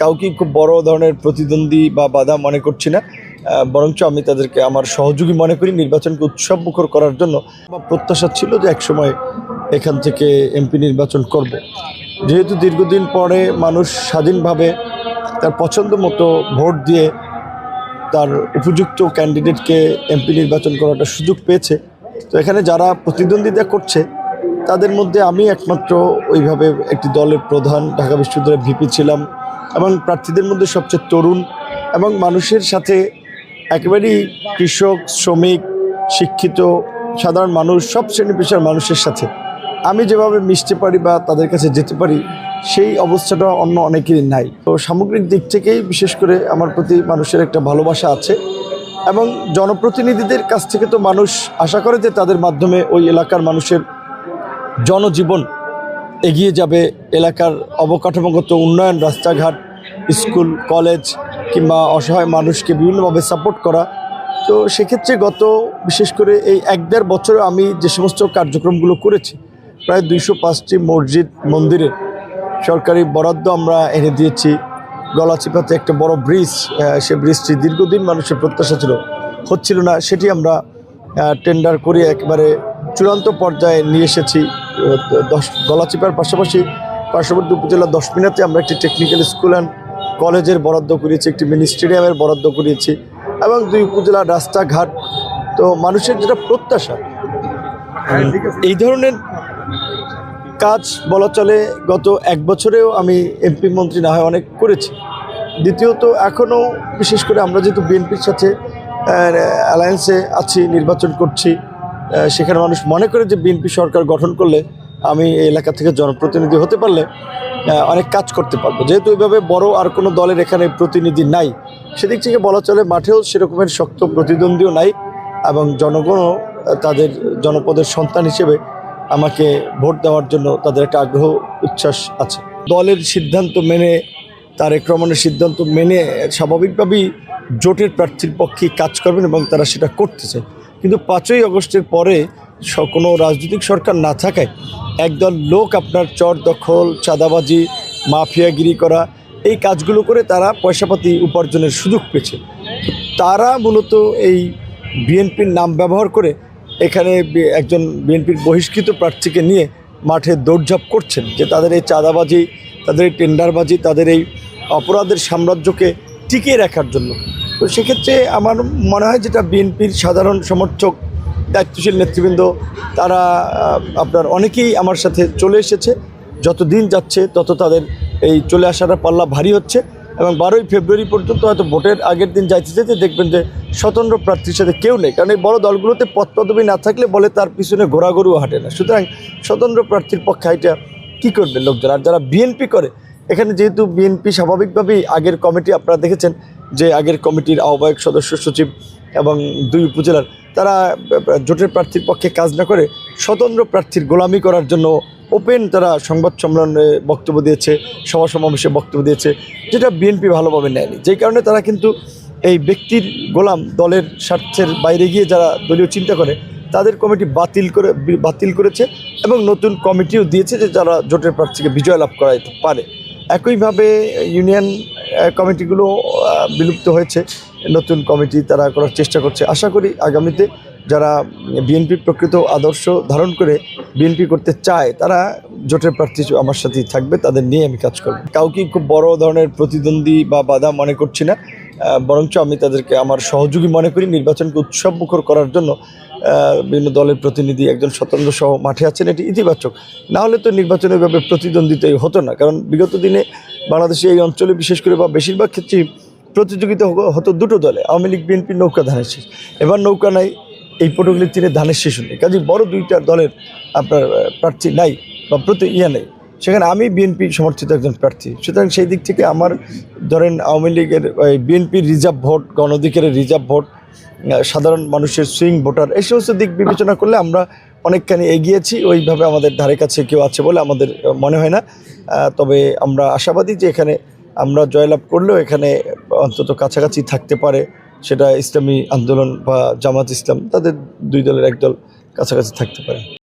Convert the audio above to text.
কাউকে খুব বড় ধরনের প্রতিদ্বন্দ্বী বা বাধা মনে করছি না বরঞ্চ আমি তাদেরকে আমার সহযোগী মনে করি নির্বাচনকে উৎসব মুখর করার জন্য। আমার প্রত্যাশা ছিল যে একসময় এখান থেকে এমপি নির্বাচন করব। যেহেতু দীর্ঘদিন পরে মানুষ স্বাধীনভাবে তার পছন্দ মতো ভোট দিয়ে তার উপযুক্ত ক্যান্ডিডেটকে এমপি নির্বাচন করাটা সুযোগ পেয়েছে। তো এখানে যারা প্রতিদ্বন্দ্বিতা করছে, তাদের মধ্যে আমি একমাত্র ওইভাবে একটি দলের প্রধান, ঢাকা বিশ্ববিদ্যালয়ের ভিপি ছিলাম। এবং প্রার্থীদের মধ্যে সবচেয়ে তরুণ এবং মানুষের সাথে একেবারেই কৃষক, শ্রমিক, শিক্ষিত, সাধারণ মানুষ, সব শ্রেণি পেশার মানুষের সাথে। আমি যেভাবে মিশতে পারি বা তাদের কাছে যেতে পারি, সেই অবস্থাটা অন্য অনেকেরই নাই। তো সামগ্রিক দিক থেকেই বিশেষ করে আমার প্রতি মানুষের একটা ভালোবাসা আছে এবং জনপ্রতিনিধিদের কাছ থেকে তো মানুষ আশা করে যে তাদের মাধ্যমে ওই এলাকার মানুষের জনজীবন এগিয়ে যাবে। এলাকার অবকাঠামোগত উন্নয়ন, রাস্তাঘাট স্কুল, কলেজ কিংবা অসহায় মানুষকে বিভিন্নভাবে সাপোর্ট করা। তো সেক্ষেত্রে গত, বিশেষ করে এই এক দেড় বছরে আমি যে সমস্ত কার্যক্রমগুলো করেছি, প্রায় দুইশো পাঁচটি মসজিদ মন্দিরের সরকারি বরাদ্দ আমরা এনে দিয়েছি। গলাচিপাতে একটা বড় ব্রিজ সে ব্রিজটি দীর্ঘদিন মানুষের প্রত্যাশা ছিল। হচ্ছিল না, সেটি আমরা টেন্ডার করে একেবারে চূড়ান্ত পর্যায়ে নিয়ে এসেছি। দশ, গলাচিপার পাশাপাশি পার্শ্ববর্তী উপজেলা দশ মিনাতে আমরা একটি টেকনিক্যাল স্কুল অ্যান্ড কলেজের বরাদ্দ করিয়েছি, একটি মিনি স্টেডিয়ামের বরাদ্দ করিয়েছি এবং দুই উপজেলার রাস্তাঘাট। তো মানুষের যেটা প্রত্যাশা, এই ধরনের কাজ বলা চলে, গত এক বছরেও আমি এমপি মন্ত্রী না হয় অনেক করেছি। দ্বিতীয়ত এখনও বিশেষ করে আমরা যেহেতু বিএনপির সাথে অ্যালায়েন্সে আছি, নির্বাচন করছি সেখানে মানুষ মনে করে যে বিএনপি সরকার গঠন করলে আমি এই এলাকা থেকে জনপ্রতিনিধি হতে পারলে অনেক কাজ করতে পারব। যেহেতু এইভাবে বড় আর কোনো দলের এখানে প্রতিনিধি নাই, সেদিক থেকে বলা চলে মাঠেও সেরকমের শক্ত প্রতিদ্বন্দ্বীও নাই এবং জনগণও তাদের জনপদের সন্তান হিসেবে আমাকে ভোট দেওয়ার জন্য তাদের একটা আগ্রহ, উচ্ছ্বাস আছে। দলের সিদ্ধান্ত মেনে তার রহমানের সিদ্ধান্ত মেনে, স্বাভাবিকভাবেই জোটের প্রার্থীর পক্ষে কাজ করবেন এবং তারা সেটা করতেছে। কিন্তু পাঁচই আগস্টের পরে কোনো রাজনৈতিক সরকার না থাকায় একদল লোক আপনার চর দখল, চাঁদাবাজি, মাফিয়াগিরি করা, এই কাজগুলো করে তারা পয়সাপাতি উপার্জনের সুযোগ পেয়েছে। তারা মূলত এই বিএনপির নাম ব্যবহার করে এখানে একজন বিএনপির বহিষ্কৃত প্রার্থীকে নিয়ে মাঠে দৌড়ঝাঁপ করছেন যে তাদের এই চাঁদাবাজি, তাদের এই টেন্ডারবাজি, তাদের এই অপরাধের সাম্রাজ্যকে টিকিয়ে রাখার জন্য। তো সেক্ষেত্রে আমার মনে হয় যেটা বিএনপির সাধারণ সমর্থক দায়িত্বশীল নেতৃবৃন্দ, তারা আপনার অনেকেই আমার সাথে চলে এসেছে। যত দিন যাচ্ছে, তত তাদের এই চলে আসাটা পাল্লা ভারী হচ্ছে এবং বারোই ফেব্রুয়ারি পর্যন্ত হয়তো ভোটের আগের দিন যাইতে যেতে দেখবেন যে স্বতন্ত্র প্রার্থীর সাথে কেউ নেই। কারণ এই বড় দলগুলোতে পদ পদবি না থাকলে বলে তার পিছনে ঘোরাঘুরিও হাঁটে না। সুতরাং স্বতন্ত্র প্রার্থীর পক্ষে এটা কী করবে লোকজন? আর যারা বিএনপি করে এখানে যেহেতু বিএনপি স্বাভাবিকভাবেই আগের কমিটি আপনারা দেখেছেন যে আগের কমিটির আহ্বায়ক সদস্য সচিব এবং দুই উপজেলার তারা জোটের প্রার্থীর পক্ষে কাজ না করে স্বতন্ত্র প্রার্থীর গোলামি করার জন্য ওপেন তারা সংবাদ সম্মেলনে বক্তব্য দিয়েছে, সভা সমাবেশে বক্তব্য দিয়েছে, যেটা বিএনপি ভালোভাবে নেয়নি। যেই কারণে তারা কিন্তু এই ব্যক্তির গোলাম দলের স্বার্থের বাইরে গিয়ে যারা দলীয় চিন্তা করে, তাদের কমিটি বাতিল করে, বাতিল করেছে এবং নতুন কমিটিও দিয়েছে যে যারা জোটের প্রার্থীকে বিজয় লাভ করাইতে পারে। একইভাবে ইউনিয়ন কমিটিগুলো বিলুপ্ত হয়েছে। নতুন কমিটি তারা করার চেষ্টা করছে। আশা করি আগামীতে যারা বিএনপি প্রকৃত আদর্শ ধারণ করে বিএনপি করতে চায়, তারা জোটের প্রার্থী আমার সাথেই থাকবে। তাদের নিয়ে আমি কাজ করব। কাউকে খুব বড় ধরনের প্রতিদ্বন্দ্বী বা বাধা মনে করছি না। বরঞ্চ আমি তাদেরকে আমার সহযোগী মনে করি। নির্বাচনকে উৎসব মুখর করার জন্য বিভিন্ন দলের প্রতিনিধি একজন স্বতন্ত্র সহ মাঠে আছেন, এটি ইতিবাচক। না হলে তো নির্বাচনে এভাবে প্রতিদ্বন্দ্বিতাই হতো না। কারণ বিগত দিনে বাংলাদেশে এই অঞ্চলে বিশেষ করে বা বেশিরভাগ ক্ষেত্রেই প্রতিযোগিতা হতো দুটো দলে, আওয়ামী লীগ, বিএনপি, নৌকা ধানের শেষ। এবার নৌকা নাই, এই পটুগুলির তীরে ধানের শেষ নেই। কাজে বড় দুইটা দলের আপনার প্রার্থী নাই, বা প্রতি ইয়া নেই। সেখানে আমি বিএনপি সমর্থিত একজন প্রার্থী। সুতরাং সেই দিক থেকে আমার, ধরেন আওয়ামী লীগের বিএনপির রিজার্ভ ভোট গণ অধিকারের রিজার্ভ ভোট সাধারণ মানুষের সুইং ভোটার এই সমস্ত দিক বিবেচনা করলে আমরা অনেকখানি এগিয়েছি, ওইভাবে আমাদের ধারে কাছে কেউ আছে বলে আমাদের মনে হয় না। তবে আমরা আশাবাদী যে এখানে আমরা জয়লাভ করলেও এখানে অন্তত কাছাকাছি থাকতে পারে সেটা ইসলামী আন্দোলন বা জামাত ইসলাম, তাদের দুই দলের একদল কাছাকাছি থাকতে পারে।